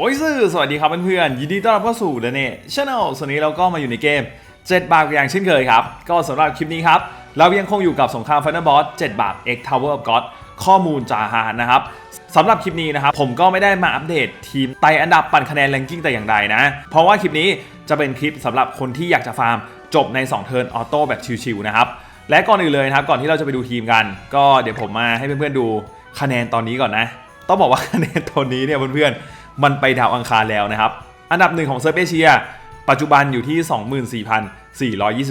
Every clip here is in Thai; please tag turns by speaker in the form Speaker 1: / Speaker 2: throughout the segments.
Speaker 1: โอ้ยซื่อสวัสดีครับเพื่อนๆยินดีต้อนรับเข้าสู่เดเน่ช n แนลส่วนนี้เราก็มาอยู่ในเกม 7 บาทอย่างเช่นเคยครับ ก็สำหรับคลิปนี้ครับ เรายังคงอยู่กับสงคราม Final Boss 7บาท X Tower of God ข้อมูลจาฮานนะครับสำหรับคลิปนี้นะครับ ผมก็ไม่ได้มาอัปเดตทีมไต่อันดับปั่นคะแนนแรงกิ้งแต่อย่างใดนะ เพราะว่าคลิปนี้จะเป็นคลิปสำหรับคนที่อยากจะฟาร์ม จบใน2เทิร์นออโต้แบบชิวๆนะครับและก่อนอื่นเลยนะครับก่อนที่เราจะไปดูทีมกัน ก็เดี๋ยวผมมาให้เพื่อนๆดูคะแนนตอนนี้ก่อนนะ ต้องบอกว่าคะแนนตอนนี้เนี่ยเพื่อนๆ มันไปดาวอังคารแล้วนะครับ อันดับหนึ่งของเซิร์ฟเอเชีย ปัจจุบันอยู่ที่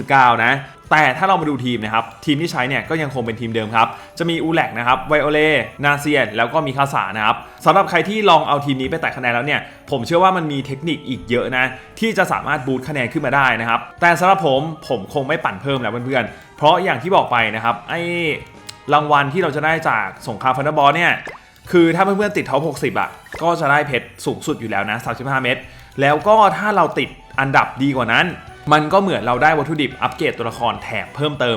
Speaker 1: 24,429 นะ แต่ถ้าเรามาดูทีมนะครับ ทีมที่ใช้เนี่ยก็ยังคงเป็นทีมเดิมครับ จะมีอูแลกนะครับ ไวโอเลนาเซียน แล้วก็มีคาสานะครับสำหรับใครที่ลองเอาทีมนี้ไปแตะคะแนนแล้วเนี่ย ผมเชื่อว่ามันมีเทคนิคอีกเยอะนะ ที่จะสามารถบูตคะแนนขึ้นมาได้นะครับ แต่สำหรับผมผมคงไม่ปั่นเพิ่มแล้วเพื่อนๆ เพราะอย่างที่บอกไปนะครับไอ้รางวัลที่เราจะได้จากสงครามฟันเดอร์บอลเนี่ย คือถ้าเพื่อนๆติดท็อป60 อะ ก็จะได้เพชรสูงสุดอยู่แล้วนะ 35 เม็ดแล้วก็ถ้าเราติดอันดับดีกว่านั้น มันก็เหมือนเราได้วัตถุดิบอัปเกรดตัวละครแถมเพิ่มเติม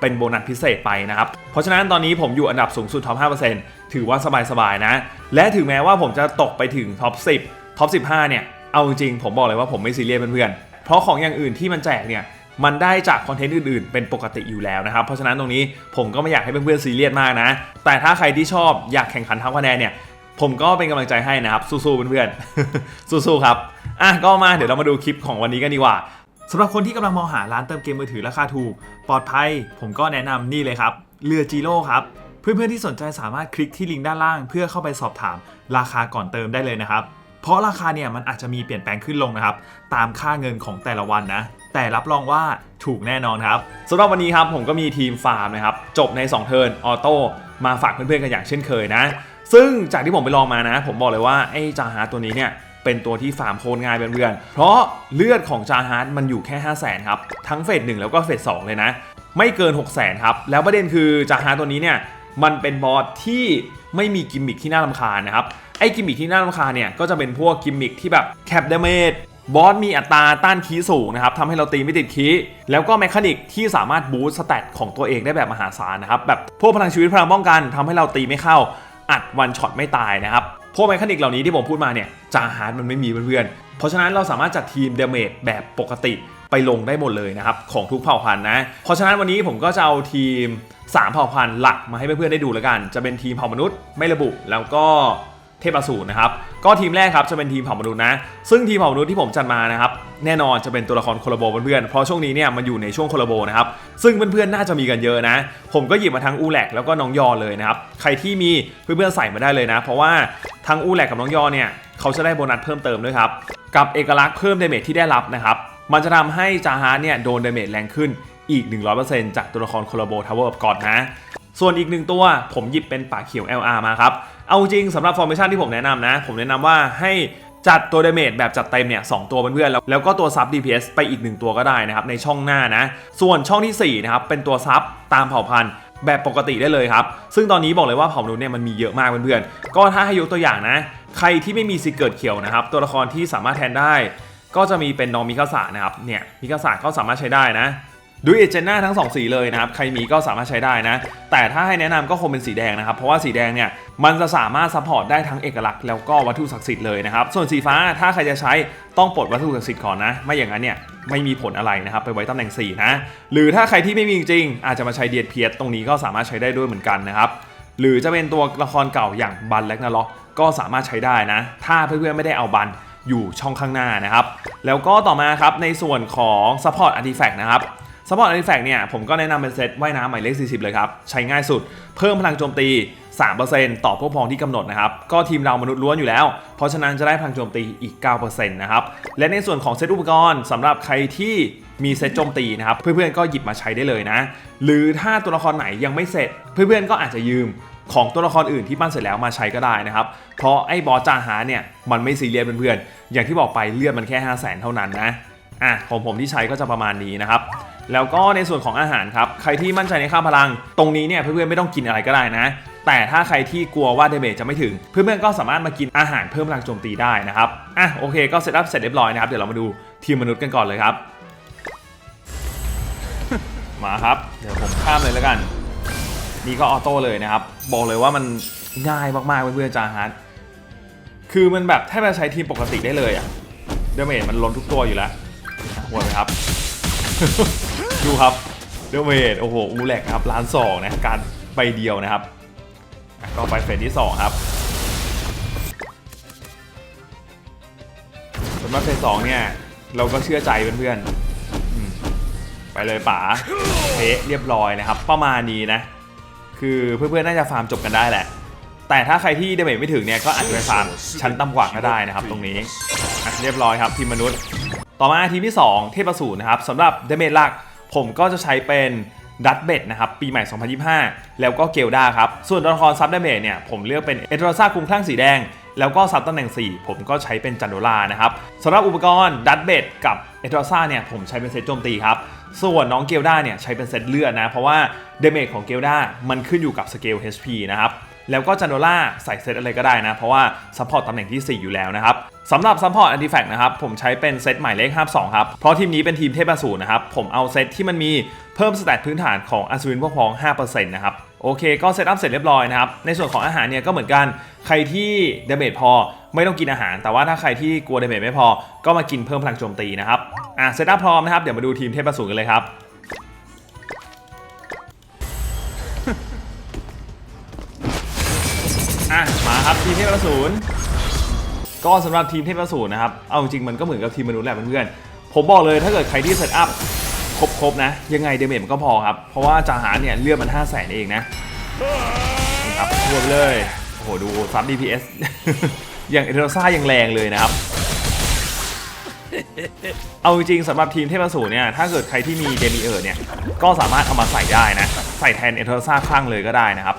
Speaker 1: เป็นโบนัสพิเศษไปนะครับ เพราะฉะนั้นตอนนี้ผมอยู่อันดับสูงสุดท็อป 5%ถือว่าสบายๆนะ และถึงแม้ว่าผมจะตกไปถึงท็อป 10 ท็อป 15 เนี่ย เอาจริงผมบอกเลยว่าผมไม่ซีเรียสเพื่อนๆเพราะของอย่างอื่นที่มันแจกเนี่ย มันได้จากคอนเทนต์อื่นๆ เป็นปกติอยู่แล้วนะครับ เพราะฉะนั้นตรงนี้ผมก็ไม่อยากให้เพื่อนๆซีเรียสมากนะ แต่ถ้าใครที่ชอบอยากแข่งขันทั้งคะแนนเนี่ย ผมก็เป็นกำลังใจให้นะครับ สู้ๆเพื่อนๆ สู้ๆครับ อะก็มาเดี๋ยวเรามาดูคลิปของวันนี้กันดีกว่าสำหรับคนที่กำลังมองหาร้านเติมเกมมือถือราคาถูก ปลอดภัย ผมก็แนะนำนี่เลยครับ เรือจีโร่ครับ เพื่อนๆที่สนใจสามารถคลิกที่ลิงก์ด้านล่าง เพื่อเข้าไปสอบถามราคาก่อนเติมได้เลยนะครับ เพราะราคาเนี่ยมันอาจจะมีเปลี่ยนแปลงขึ้นลงนะครับ ตามค่าเงินของแต่ละวันนะ แต่รับรองว่าถูกแน่นอนครับสำหรับวันนี้ครับผมก็มีทีมฟาร์มนะครับจบใน 2 เทิร์นออโต้มาฝากเพื่อนๆกันอย่างเช่นเคยนะ ซึ่งจากที่ผมไปลองมานะ ผมบอกเลยว่าไอ้จาฮาร์ตัวนี้เนี่ยเป็นตัวที่ฟาร์มโคตรง่ายเพื่อนๆเพราะเลือดของจาฮาร์ดมันอยู่แค่ 5 0 0 0 0 0ครับ ทั้งเฟสหนึ่งแล้วก็เฟสสองเลยนะ ไม่เกิน 6 0 0 0 0 0ครับ แล้วประเด็นคือจาฮาร์ดตัวนี้เนี่ยมันเป็นบอสที่ไม่มีกิมมิคที่น่ารำคาญนะครับ ไอ้กิมมิคที่น่ารำคาญเนี่ยก็จะเป็นพวกกิมมิคที่แบบแคปเดเมจ บอสมีอัตราต้านคีสูงนะครับทำให้เราตีไม่ติดคีแล้วก็แมคานิกที่สามารถบูสต์สเตตของตัวเองได้แบบมหาศาลนะครับแบบพวกพลังชีวิตพลังป้องกันทำให้เราตีไม่เข้าอัดวันช็อตไม่ตายนะครับพวกแมคานิกเหล่านี้ที่ผมพูดมาเนี่ยจาฮาร์ดมันไม่มีเพื่อนๆเพราะฉะนั้นเราสามารถจัดทีมเดเมจแบบปกติไปลงได้หมดเลยนะครับของทุกเผ่าพันธุ์นะเพราะฉะนั้นวันนี้ผมก็จะเอาทีม 3 เผ่าพันธุ์หลักมาให้เพื่อนๆได้ดูแล้วกัน จะเป็นทีมเผ่ามนุษย์ไม่ระบุแล้วก็ เทพอสูรนะครับ ก็ทีมแรกครับจะเป็นทีมเผ่ามนุษย์นะ ซึ่งทีมเผ่ามนุษย์ที่ผมจัดมานะครับ แน่นอนจะเป็นตัวละครโคลาโบเพื่อนๆ เพราะช่วงนี้เนี่ยมันอยู่ในช่วงโคลาโบนะครับ ซึ่งเพื่อนๆ น่าจะมีกันเยอะนะ ผมก็หยิบมาทั้งอูแลกแล้วก็น้องยอเลยนะครับ ใครที่มีเพื่อนๆ ใส่มาได้เลยนะ เพราะว่าทั้งอูแลกกับน้องยอเนี่ยเขาจะได้โบนัสเพิ่มเติมด้วยครับ กับเอกลักษณ์เพิ่มเดเมจที่ได้รับนะครับ มันจะทำให้จาฮาร์เนี่ยโดนเดเมจแรงขึ้นอีก 100%จากตัวละครโคลโบทาวเวอร์ก่อนนะ ส่วนอีกหนึ่งตัวผมหยิบเป็นป่าเขียว LR มาครับ เอาจริงสำหรับฟอร์เมชันที่ผมแนะนำนะ ผมแนะนำว่าให้จัดตัวเดเมจแบบจัดเต็มเนี่ยสตัวเพื่อนๆแล้วแล้วก็ตัวซับ DPS ไปอีก 1 ตัวก็ได้นะครับในช่องหน้านะ ส่วนช่องทีสี่4นะครับเป็นตัวซับตามเผ่าพันธุ์แบบปกติได้เลยครับ ซึ่งตอนนี้บอกเลยว่าเผ่ามนุษย์เนี่ยมันมีเยอะมากเพื่อนๆก็ถ้าให้ยกตัวอย่างนะ ใครที่ไม่มีซิกเกิดเขียวนะครับ ตัวละครที่สามารถแทนได้ ก็จะมีเป็นน้องมิคาสานะครับเนี่ยมิคาสาก็สามารถใช้ได้นะ ดูเอเจนหน้าทั้ง 2 สีเลยนะครับ ใครมีก็สามารถใช้ได้นะ แต่ถ้าให้แนะนำก็คงเป็นสีแดงนะครับ เพราะว่าสีแดงเนี่ย มันจะสามารถซัพพอร์ตได้ทั้งเอกลักษณ์แล้วก็วัตถุศักดิ์สิทธิ์เลยนะครับ ส่วนสีฟ้าถ้าใครจะใช้ต้องปลดวัตถุศักดิ์สิทธิ์ก่อนนะ ไม่อย่างนั้นเนี่ยไม่มีผลอะไรนะครับ ไปไว้ตำแหน่ง 4 นะ หรือถ้าใครที่ไม่มีจริง อาจจะมาใช้เดียดเพียตรงนี้ก็สามารถใช้ได้ด้วยเหมือนกันนะครับหรือจะเป็นตัวละครเก่าอย่างบันแล็กนาล็อกก็สามารถใช้ได้นะ ถ้าเพื่อนๆไม่ได้เอาบันอยู่ช่องข้างหน้านะครับ แล้วก็ต่อมาครับในส่วนของ Support Artifact นะครับ สปอร์ตอาร์ติแฟกต์เนี่ยผมก็แนะนำเป็นเซตว่ายน้ำหมายเลข 40 เลยครับ ใช้ง่ายสุด เพิ่มพลังโจมตี 3%ต่อพวกพองที่กำหนดนะครับ ก็ทีมเรามนุษย์ล้วนอยู่แล้ว เพราะฉะนั้นจะได้พลังโจมตีอีก 9%นะครับ และในส่วนของเซตอุปกรณ์สำหรับใครที่มีเซตโจมตีนะครับ เพื่อนๆก็หยิบมาใช้ได้เลยนะ หรือถ้าตัวละครไหนยังไม่เสร็จ เพื่อนๆก็อาจจะยืมของตัวละครอื่นที่ปั้นเสร็จแล้วมาใช้ก็ได้นะครับ เพราะไอ้บอสจาหาเนี่ยมันไม่ซีเรียสเพื่อนๆอย่างที่บอกไปเลือดมันแค่ 5 0 0 0 0 0เท่านั้นนะอะของผมที่ใช้ก็จะประมาณนี้นะครับ แล้วก็ในส่วนของอาหารครับใครที่มั่นใจในค่าพลัง ตรงนี้เนี่ยเพื่อนๆไม่ต้องกินอะไรก็ได้นะแต่ถ้าใครที่กลัวว่าเดเมจจะไม่ถึง เพื่อนๆก็สามารถมากินอาหารเพิ่มพลังโจมตีได้นะครับอะโอเคก็เซตอัพเสร็จเรียบร้อยนะครับเดี๋ยวเรามาดูทีมมนุษย์กันก่อนเลยครับ มาครับเดี๋ยวผมข้ามเลยแล้วกัน นี่ก็ออโต้เลยนะครับ บอกเลยว่ามันง่ายมากๆเพื่อนๆจาฮาร์ดคือมันแบบแทบจะใช้ทีมปกติได้เลยอะเดเมจมันล้นทุกตัวอยู่แล้วอะหัวไปครับ ดูครับเดเมจโอ้โหอูแหลกครับล้านสองนะการใบเดียวนะครับก็ไปเฟสที่สองครับสำหรับเฟสสองเนี่ย เราก็เชื่อใจเพื่อนๆไปเลยป๋าเทะเรียบร้อยนะครับ ประมาณนี้นะ คือเพื่อนๆน่าจะฟาร์มจบกันได้แหละ แต่ถ้าใครที่เดเมจไม่ถึงเนี่ย ก็อาจจะไปฟาร์มชั้นต่ำกว่าก็ได้นะครับ ตรงนี้เรียบร้อยครับทีมมนุษย์ ต่อมาทีมที่ 2 เทพอสูรนะครับสำหรับเดเมจหลัก ผมก็จะใช้เป็นดัตเบดนะครับปีใหม่ 2025 แล้วก็เกลดาครับ ส่วนตัวละครซับเดเมจเนี่ยผมเลือกเป็นเอตโรซาคุมคลั่งสีแดง แล้วก็ซับตำแหน่ง 4 ผมก็ใช้เป็นจันโดลานะครับสำหรับอุปกรณ์ดัตเบดกับเอตโรซาเนี่ยผมใช้เป็นเซตโจมตีครับ ส่วนน้องเกลดาเนี่ยใช้เป็นเซตเลือดนะ เพราะว่าเดเมจของเกลดามันขึ้นอยู่กับสเกล HP นะครับ แล้วก็จันโดล่าใส่เซตอะไรก็ได้นะ เพราะว่าซัพพอร์ตตำแหน่งที่ 4 อยู่แล้วนะครับสำหรับซัพพอร์ตอันติแฟกนะครับ ผมใช้เป็นเซตหมายเลข52 ครับ เพราะทีมนี้เป็นทีมเทพสูรนะครับ ผมเอาเซตที่มันมีเพิ่มสแตทพื้นฐานของอัศวินพวกพ้อง 5%นะครับโอเคก็เซตอัพเสร็จเรียบร้อยนะครับ ในส่วนของอาหารเนี่ยก็เหมือนกัน ใครที่เดเมจพอไม่ต้องกินอาหาร แต่ว่าถ้าใครที่กลัวเดเมจไม่พอ ก็มากินเพิ่มพลังโจมตีนะครับ อะเซตอัพพร้อมนะครับ เดี๋ยวมาดูทีมเทพสูรกันเลยครับ เทพอสูรก็สำหรับทีมเทพอสูรนะครับ เอาจริงมันก็เหมือนกับทีมมนุษย์แหละเพื่อนๆผมบอกเลยถ้าเกิดใครที่เซตอัพครบๆนะ ยังไงเดเมจมันก็พอครับ เพราะว่าจาหาเนี่ยเลือดมัน 5 0 0แสนเองนะนี่ครับรวมไปเลย โอ้โห ดูซับ DPS อย่างเอเทอร์ซ่ายังแรงเลยนะครับ เอาจริงสำหรับทีมเทพสูรเนี่ย ถ้าเกิดใครที่มีเดมิเออร์เนี่ย ก็สามารถเอามาใส่ได้นะ ใส่แทนเอเทอร์ซ่าคลั่งเลยก็ได้นะครับ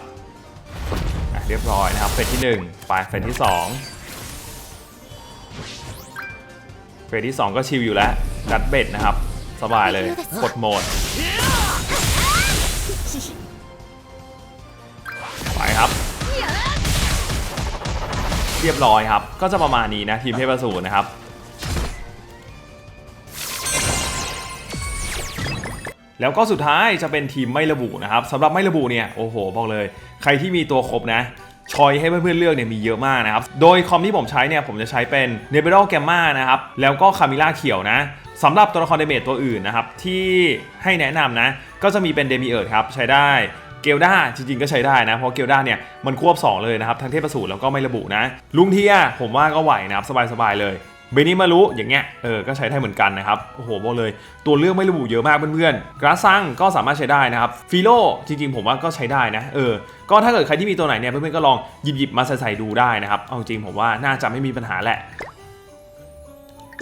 Speaker 1: เรียบร้อยนะครับ เฟสที่ 1 ไป เฟสที่ 2 เฟสที่ 2 ก็ชิลอยู่แล้ว ดัดเบ็ดนะครับ สบายเลย กดโหมด ไปครับ เรียบร้อยครับ ก็จะประมาณนี้นะทีมเทพสูรนะครับ แล้วก็สุดท้ายจะเป็นทีมไม่ระบุนะครับสำหรับไม่ระบุเนี่ยโอ้โหบอกเลย ใครที่มีตัวครบนะชอยให้เพื่อนๆเลือกเนี่ยมีเยอะมากนะครับ โดยคอมที่ผมใช้เนี่ยผมจะใช้เป็นเนเบ r ลแกมมานะครับ แล้วก็คามิล่าเขียวนะสำหรับตัวละครเดเมจตัวอื่นนะครับ ที่ให้แนะนำนะ ก็จะมีเป็นเดมิเอิร์ดครับ ใช้ได้เกลดาจริงๆ ก็ใช้ได้นะ เพราะเกลดาเนี่ยมันควบ 2 เลยนะครับ ทั้งเทพสูตรแล้วก็ไม่ระบุนะ ลุงเทียผมว่าก็ไหวนะครับ สบายๆเลย เบนิมารุอย่างเงี้ยเออก็ใช้ได้เหมือนกันนะครับโอ้โหบอกเลยตัวเลือกไม่ระบุเยอะมากเพื่อนๆกราซังก็สามารถใช้ได้นะครับฟิโลจริงๆ ผมว่าก็ใช้ได้นะเออก็ถ้าเกิดใครที่มีตัวไหนเนี่ยเพื่อนๆก็ลองหยิบๆมาใส่ๆดูได้นะครับเอาจริงผมว่าน่าจะไม่มีปัญหาแหละ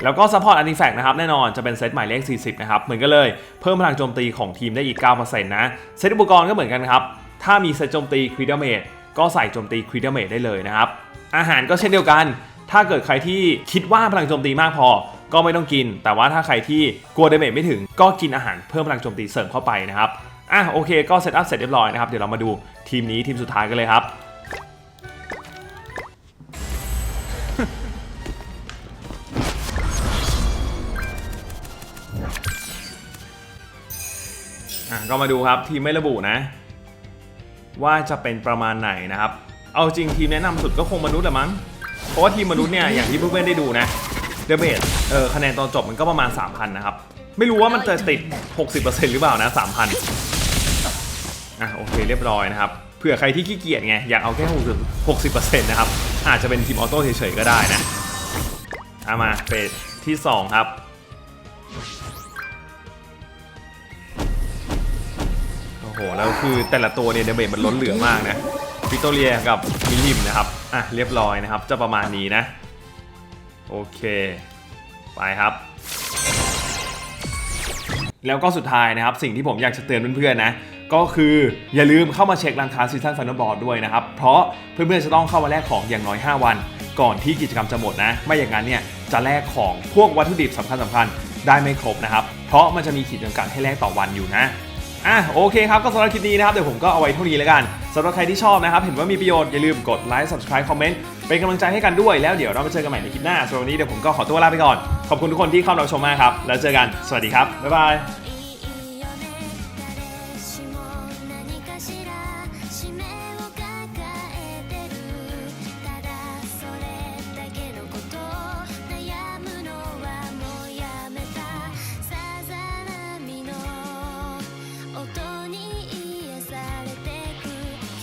Speaker 1: แล้วก็ซัพพอร์ตอัน i ิแฟกนะครับแน่นอนจะเป็นเซตหมายเลข 40 นะครับ เหมือนกันเลย เพิ่มพลังโจมตีของทีมได้อีก 9%นะเซตอุปกรณ์ก็เหมือนกันครับ ถ้ามีเซตโจมตีคริดเมดก็ใส่โจมตีคริดเมดได้เลยนะครับ อาหารก็เช่นเดียวกัน ถ้าเกิดใครที่คิดว่าพลังโจมตีมากพอ ก็ไม่ต้องกิน แต่ว่าถ้าใครที่กลัวเดเมจไม่ถึง ก็กินอาหารเพิ่มพลังโจมตีเสริมเข้าไปนะครับ อะโอเคก็เซตอัพเสร็จเรียบร้อยนะครับ เดี๋ยวเรามาดูทีมนี้ทีมสุดท้ายกันเลยครับ อะก็มาดูครับทีมไม่ระบุนะ ว่าจะเป็นประมาณไหนนะครับ เอาจริงทีมแนะนำสุดก็คงมนุษย์แหละมั้ง เพราะว่าทีมมนุษย์เนี่ยอย่างที่เพื่อนๆได้ดูนะเดเมจเออคะแนนตอนจบมันก็ประมาณ 3,000 นะครับ ไม่รู้ว่ามันจะติด 60%หรือเปล่านะ 3,000 อะโอเคเรียบร้อยนะครับ เผื่อใครที่ขี้เกียจไง อยากเอาแค่60 60%นะครับ อาจจะเป็นทีมออโต้เฉยๆก็ได้นะเอามาเฟสที่ 2 ครับโอ้โหแล้วคือแต่ละตัวเนี่ยเดเมจมันล้นเหลือมากนะ วิกตเรียกับมิลิมนะครับ อะเรียบร้อยนะครับ จะประมาณนี้นะ โอเค ไปครับ แล้วก็สุดท้ายนะครับ สิ่งที่ผมอยากจะเตือนเพื่อนๆนะ ก็คืออย่าลืมเข้ามาเช็คร้านค้าซีซันฟันบอร์ดด้วยนะครับ เพราะเพื่อนๆจะต้องเข้ามาแลกของอย่างน้อย 5 วัน ก่อนที่กิจกรรมจะหมดนะ ไม่อย่างนั้นเนี่ยจะแลกของพวกวัตถุดิบสำคัญสำคัญๆได้ไม่ครบนะครับ เพราะมันจะมีขีดจำกัดให้แลกต่อวันอยู่นะ อะโอเคครับก็สำหรับคลิปนี้นะครับเดี๋ยวผมก็เอาไว้เท่านี้แล้วกันสำหรับใครที่ชอบนะครับ เห็นว่ามีประโยชน์อย่าลืมกดไลค์ subscribe คอมเมนต์เป็นกำลังใจให้กันด้วยแล้วเดี๋ยวเราไปเจอกันใหม่ในคลิปหน้าสำหรับวันนี้เดี๋ยวผมก็ขอตัวลาไปก่อนขอบคุณทุกคนที่เข้ามารับชมมากครับแล้วเจอกันสวัสดีครับบ๊ายบาย